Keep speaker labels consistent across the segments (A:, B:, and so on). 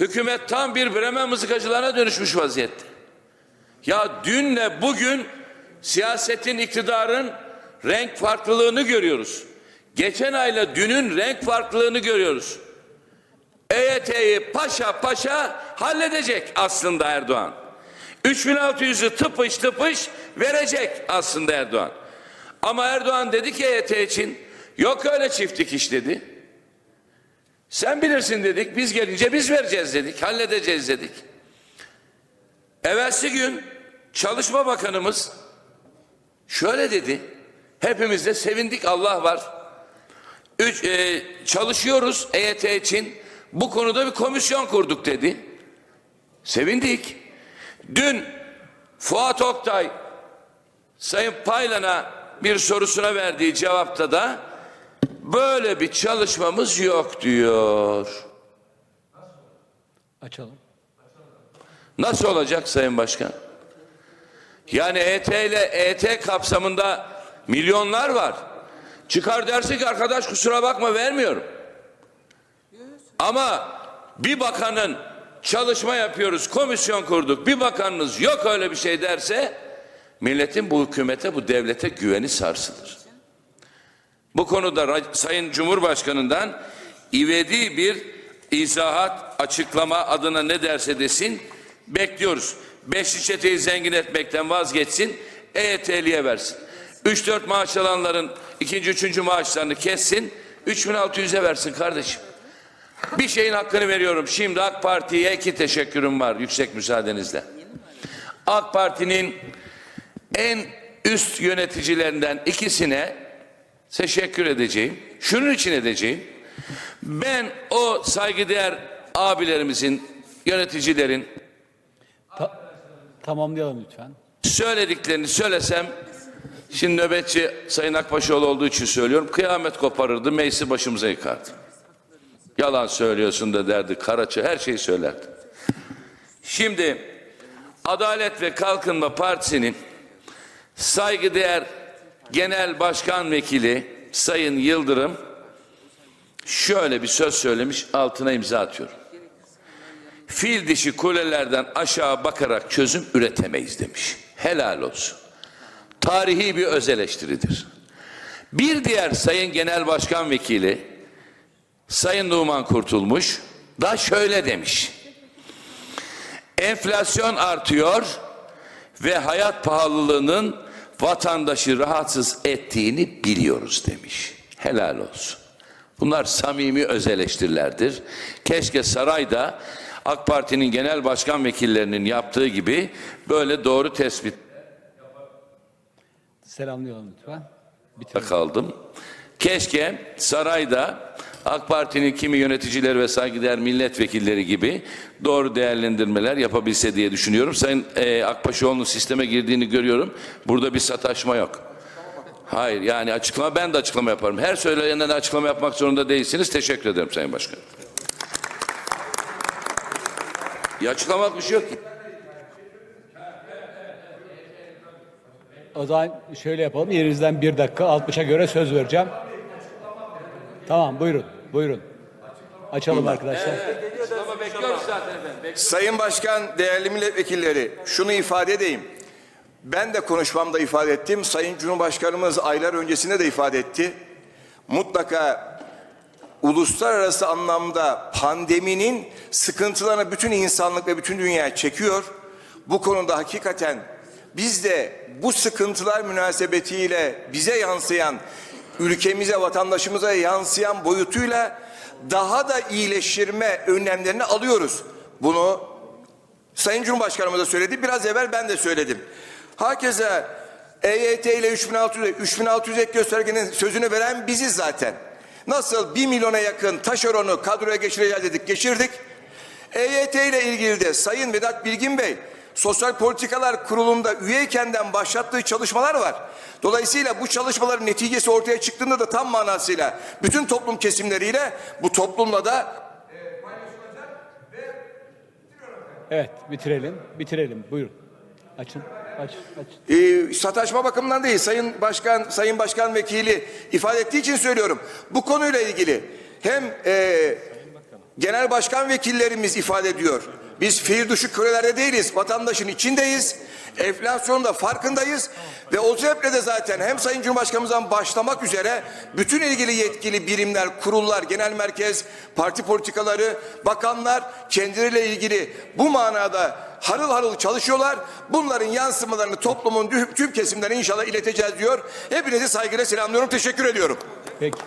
A: Hükümet tam bir Bremen mızıkacılarına dönüşmüş vaziyette. Ya dünle bugün siyasetin, iktidarın renk farklılığını görüyoruz. Geçen ayla dünün renk farklılığını görüyoruz. EYT'yi paşa paşa halledecek aslında Erdoğan. 3600'ü tıpış tıpış verecek aslında Erdoğan. Ama Erdoğan dedi ki EYT için yok öyle çift dikiş dedi. Sen bilirsin dedik. Biz gelince biz vereceğiz dedik. Halledeceğiz dedik. Evvelsi gün Çalışma Bakanımız şöyle dedi. Hepimiz de sevindik Allah var. Üç, e, çalışıyoruz EYT için. Bu konuda bir komisyon kurduk dedi. Sevindik. Dün Fuat Oktay Sayın Paylan'a bir sorusuna verdiği cevapta da böyle bir çalışmamız yok diyor.
B: Açalım.
A: Nasıl olacak Sayın Başkan? Yani ET ile ET kapsamında milyonlar var. Çıkar dersi ki arkadaş kusura bakma vermiyorum. Ama bir bakanın çalışma yapıyoruz, komisyon kurduk. Bir bakanınız yok öyle bir şey derse milletin bu hükümete, bu devlete güveni sarsılır. Bu konuda Sayın Cumhurbaşkanı'ndan ivedi bir izahat, açıklama adına ne derse desin bekliyoruz. Beşli çeteyi zengin etmekten vazgeçsin, EYT'liye versin. 3-4 maaş alanların ikinci, üçüncü maaşlarını kessin, 3600'e versin kardeşim. Bir şeyin hakkını veriyorum. Şimdi AK Parti'ye iki teşekkürüm var yüksek müsaadenizle. AK Parti'nin en üst yöneticilerinden ikisine teşekkür edeceğim. Şunun için edeceğim. Ben o saygıdeğer abilerimizin, yöneticilerin
B: Ta- tamamlayalım lütfen.
A: söylediklerini söylesem şimdi nöbetçi Sayın Akbaşoğlu olduğu için söylüyorum. Kıyamet koparırdı, meclisi başımıza yıkardı. Yalan söylüyorsun da derdi, karaça her şeyi söylerdi. Şimdi Adalet ve Kalkınma Partisi'nin saygıdeğer Genel Başkan Vekili Sayın Yıldırım şöyle bir söz söylemiş altına imza atıyorum. Fil dişi kulelerden aşağı bakarak çözüm üretemeyiz demiş. Helal olsun. Tarihi bir öz eleştiridir. Bir diğer Sayın Genel Başkan Vekili Sayın Numan Kurtulmuş da şöyle demiş. Enflasyon artıyor ve hayat pahalılığının vatandaşı rahatsız ettiğini biliyoruz demiş. Helal olsun. Bunlar samimi öz eleştirilerdir. Keşke sarayda AK Parti'nin genel başkan vekillerinin yaptığı gibi böyle doğru tespit
B: Selamlayalım lütfen. Bitirelim.
A: kaldım. Keşke sarayda AK Parti'nin kimi yöneticileri ve saygıdeğer milletvekilleri gibi doğru değerlendirmeler yapabilse diye düşünüyorum. Sayın e, Akbaşoğlu'nun sisteme girdiğini görüyorum. Burada bir sataşma yok. Hayır yani açıklama ben de açıklama yaparım. Her söylenenden açıklama yapmak zorunda değilsiniz. Teşekkür ederim Sayın Başkan. Ya açıklamak bir şey yok ki.
B: O zaman şöyle yapalım. Yerinizden bir dakika 60'a göre söz vereceğim. Tamam buyurun. Buyurun. Açalım arkadaşlar.
A: Açıklama bekliyoruz zaten efendim.
C: Sayın Başkan, değerli milletvekilleri, şunu ifade edeyim. Ben de konuşmamda ifade ettim. Sayın Cumhurbaşkanımız aylar öncesinde de ifade etti. Mutlaka uluslararası anlamda pandeminin sıkıntılarını bütün insanlık ve bütün dünya çekiyor. Bu konuda hakikaten biz de bu sıkıntılar münasebetiyle bize yansıyan, ülkemize, vatandaşımıza yansıyan boyutuyla daha da iyileştirme önlemlerini alıyoruz. Bunu Sayın Cumhurbaşkanımız da söyledi. Biraz evvel ben de söyledim. Herkese EYT ile 3600, 3600 ek göstergenin sözünü veren biziz zaten. Nasıl 1 milyona yakın taşeronu kadroya geçireceğiz dedik, geçirdik. EYT ile ilgili de Sayın Vedat Bilgin Bey Sosyal Politikalar Kurulu'nda üyeykenden başlattığı çalışmalar var. Dolayısıyla bu çalışmaların neticesi ortaya çıktığında da tam manasıyla bütün toplum kesimleriyle bu toplumla da
B: Evet bitirelim. Bitirelim. Buyurun. Açın. Aç. Aç.
C: e, sataşma bakımından değil Sayın Başkan Sayın Başkan Vekili ifade ettiği için söylüyorum. Bu konuyla ilgili hem e, genel başkan vekillerimiz ifade ediyor. Biz fiil dışı kölelerde değiliz. Vatandaşın içindeyiz. Enflasyonun da farkındayız. Ve o sebeple de zaten hem Sayın Cumhurbaşkanımızdan başlamak üzere bütün ilgili yetkili birimler, kurullar, genel merkez, parti politikaları, bakanlar kendileriyle ilgili bu manada harıl harıl çalışıyorlar. Bunların yansımalarını toplumun tüm- tüm kesimlerine inşallah ileteceğiz diyor. Hepinizi saygıyla selamlıyorum. Teşekkür ediyorum.
B: Peki.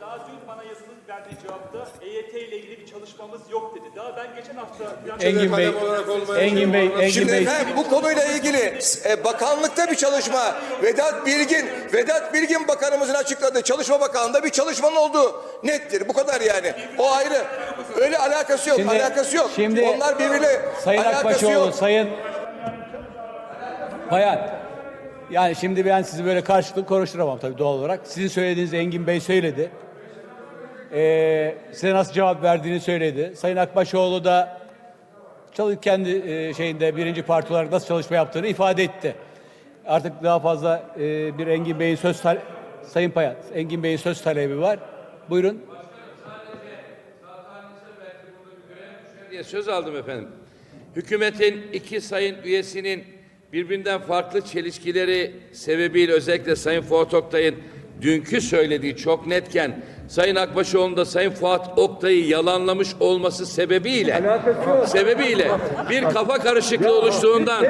D: Daha dün bana yazının verdiği cevapta EYT ile çalışmamız yok dedi. Daha ben geçen hafta
B: Engin Bey, Engin Bey, Engin
C: Şimdi
B: Bey.
C: efendim bu konuyla ilgili e, bakanlıkta bir çalışma Vedat Bilgin Vedat Bilgin bakanımızın açıkladığı çalışma bakanlığında bir çalışmanın olduğu nettir. Bu kadar yani. O ayrı. Öyle alakası yok.
B: Şimdi-
C: alakası yok.
B: şimdi
C: Onlar birbiriyle
B: Sayın
C: alakası
B: Akbaşoğlu. Sayın Bayan. Yani şimdi ben sizi böyle karşılıklı konuşturamam tabii doğal olarak. Sizin söylediğiniz Engin Bey söyledi. Ee, size nasıl cevap verdiğini söyledi. Sayın Akbaşoğlu da çalış kendi e, şeyinde birinci parti olarak nasıl çalışma yaptığını ifade etti. Artık daha fazla e, bir Engin Bey'in söz Sayın Payat, Engin Bey'in söz talebi var. Buyurun.
A: diye söz aldım efendim. Hükümetin iki sayın üyesinin birbirinden farklı çelişkileri sebebiyle özellikle Sayın Fuat Oktay'ın dünkü söylediği çok netken Sayın Akbaşoğlu'nun da Sayın Fuat Oktay'ı yalanlamış olması sebebiyle sebebiyle bir kafa karışıklığı oluştuğundan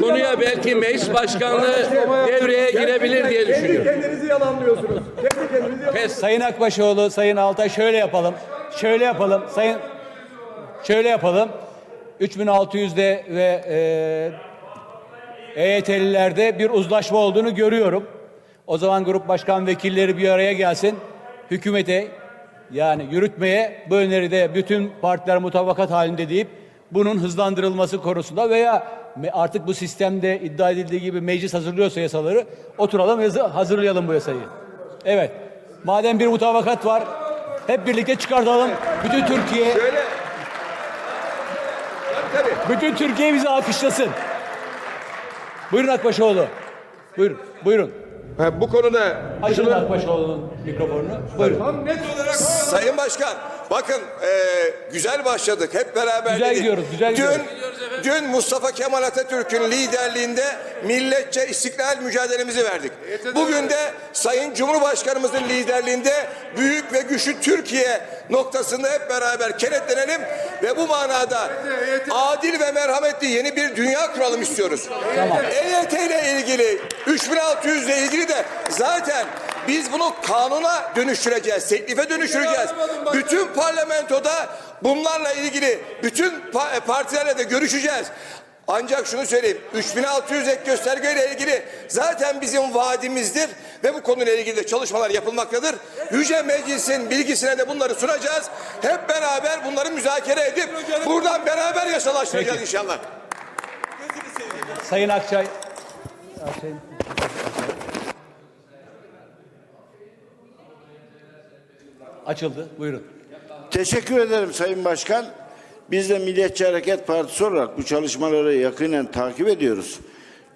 A: konuya belki meclis başkanlığı devreye girebilir diye düşünüyorum.
E: Kendinizi yalanlıyorsunuz. Kendi kendinizi
A: Pes.
B: Sayın Akbaşoğlu, Sayın Altay şöyle yapalım. Şöyle yapalım. Sayın şöyle yapalım. 3600'de ve e, EYT'lilerde bir uzlaşma olduğunu görüyorum. O zaman grup başkan vekilleri bir araya gelsin. Hükümete yani yürütmeye bu öneride bütün partiler mutabakat halinde deyip bunun hızlandırılması konusunda veya artık bu sistemde iddia edildiği gibi meclis hazırlıyorsa yasaları oturalım hazırlayalım bu yasayı. Evet. Madem bir mutabakat var hep birlikte çıkartalım. Bütün Türkiye bütün Türkiye bizi alkışlasın. Buyurun Akbaşoğlu. Buyurun. Buyurun.
E: Ha, bu konuda
B: Açın Akbaşoğlu'nun mikrofonunu. Buyurun.
E: tam net olarak
C: Sayın Başkan, bakın e, güzel başladık. Hep beraber
B: Güzel
C: dedik.
B: gidiyoruz, güzel
C: dün,
B: gidiyoruz.
C: Dün Mustafa Kemal Atatürk'ün liderliğinde milletçe istiklal mücadelemizi verdik. Bugün de Sayın Cumhurbaşkanımızın liderliğinde büyük ve güçlü Türkiye noktasında hep beraber kenetlenelim ve bu manada adil ve merhametli yeni bir dünya kuralım istiyoruz.
B: Tamam.
C: EYT ile ilgili 3600 ile ilgili de zaten biz bunu kanuna dönüştüreceğiz, teklife dönüştüreceğiz. Bütün parlamentoda bunlarla ilgili bütün pa- partilerle de görüşeceğiz. Ancak şunu söyleyeyim, 3600 ek göstergeyle ilgili zaten bizim vaadimizdir ve bu konuyla ilgili de çalışmalar yapılmaktadır. Yüce Meclis'in bilgisine de bunları sunacağız. Hep beraber bunları müzakere edip buradan beraber yasalaştıracağız
B: Peki.
C: inşallah.
B: Sayın Akçay. Sayın- Açıldı. Buyurun.
F: Teşekkür ederim Sayın Başkan. Biz de Milliyetçi Hareket Partisi olarak bu çalışmaları yakinen takip ediyoruz.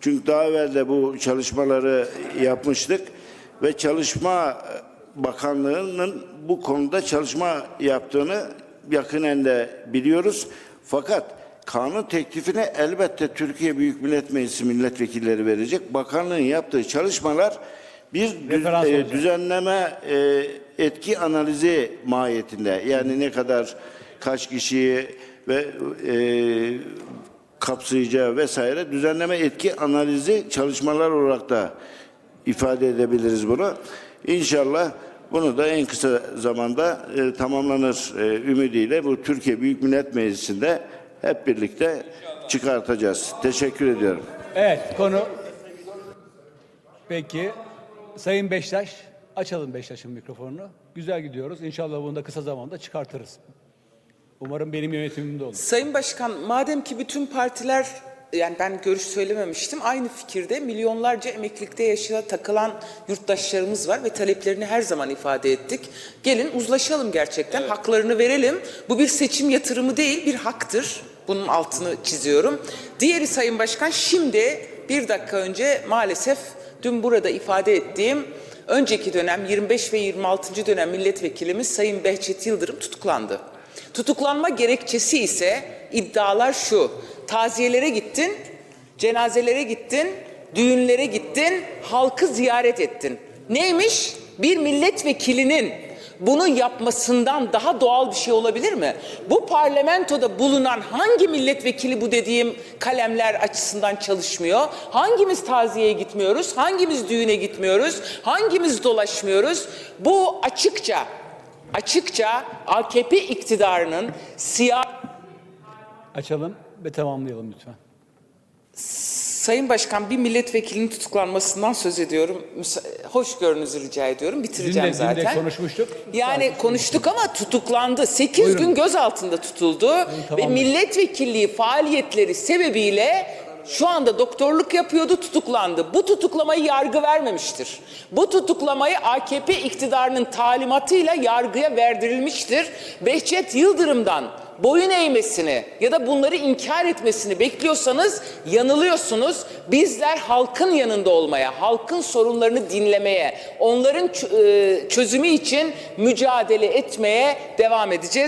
F: Çünkü daha evvel de bu çalışmaları yapmıştık ve Çalışma Bakanlığı'nın bu konuda çalışma yaptığını yakinen de biliyoruz. Fakat kanun teklifini elbette Türkiye Büyük Millet Meclisi milletvekilleri verecek. Bakanlığın yaptığı çalışmalar bir düz-
B: Referans
F: e,
B: olacak.
F: düzenleme e, etki analizi mahiyetinde yani ne kadar kaç kişiyi ve e, kapsayacağı vesaire düzenleme etki analizi çalışmalar olarak da ifade edebiliriz bunu. İnşallah bunu da en kısa zamanda e, tamamlanır e, ümidiyle bu Türkiye Büyük Millet Meclisi'nde hep birlikte çıkartacağız. Teşekkür ediyorum.
B: Evet konu. Peki. Sayın Beştaş. Açalım Beştaş'ın mikrofonunu. Güzel gidiyoruz. İnşallah bunu da kısa zamanda çıkartırız. Umarım benim yönetimimde olur.
G: Sayın Başkan, madem ki bütün partiler yani ben görüş söylememiştim. Aynı fikirde milyonlarca emeklilikte yaşa takılan yurttaşlarımız var ve taleplerini her zaman ifade ettik. Gelin uzlaşalım gerçekten, haklarını verelim. Bu bir seçim yatırımı değil, bir haktır. Bunun altını çiziyorum. Diğeri Sayın Başkan, şimdi bir dakika önce maalesef dün burada ifade ettiğim önceki dönem 25 ve 26. dönem milletvekilimiz Sayın Behçet Yıldırım tutuklandı. Tutuklanma gerekçesi ise iddialar şu. Taziyelere gittin, cenazelere gittin, düğünlere gittin, halkı ziyaret ettin. Neymiş? Bir milletvekilinin bunu yapmasından daha doğal bir şey olabilir mi? Bu parlamentoda bulunan hangi milletvekili bu dediğim kalemler açısından çalışmıyor? Hangimiz taziyeye gitmiyoruz? Hangimiz düğüne gitmiyoruz? Hangimiz dolaşmıyoruz? Bu açıkça açıkça AKP iktidarının siyasi
B: Açalım ve tamamlayalım lütfen.
G: Sayın Başkan bir milletvekilinin tutuklanmasından söz ediyorum. Hoşgörünüzü rica ediyorum.
B: Dün
G: Bitireceğim
B: dün de
G: zaten.
B: konuşmuştuk.
G: Yani konuştuk ama tutuklandı. 8
B: Buyurun.
G: gün gözaltında tutuldu ve
B: tamam.
G: milletvekilliği faaliyetleri sebebiyle şu anda doktorluk yapıyordu, tutuklandı. Bu tutuklamayı yargı vermemiştir. Bu tutuklamayı AKP iktidarının talimatıyla yargıya verdirilmiştir. Behçet Yıldırım'dan boyun eğmesini ya da bunları inkar etmesini bekliyorsanız yanılıyorsunuz. Bizler halkın yanında olmaya, halkın sorunlarını dinlemeye, onların e, çözümü için mücadele etmeye devam edeceğiz.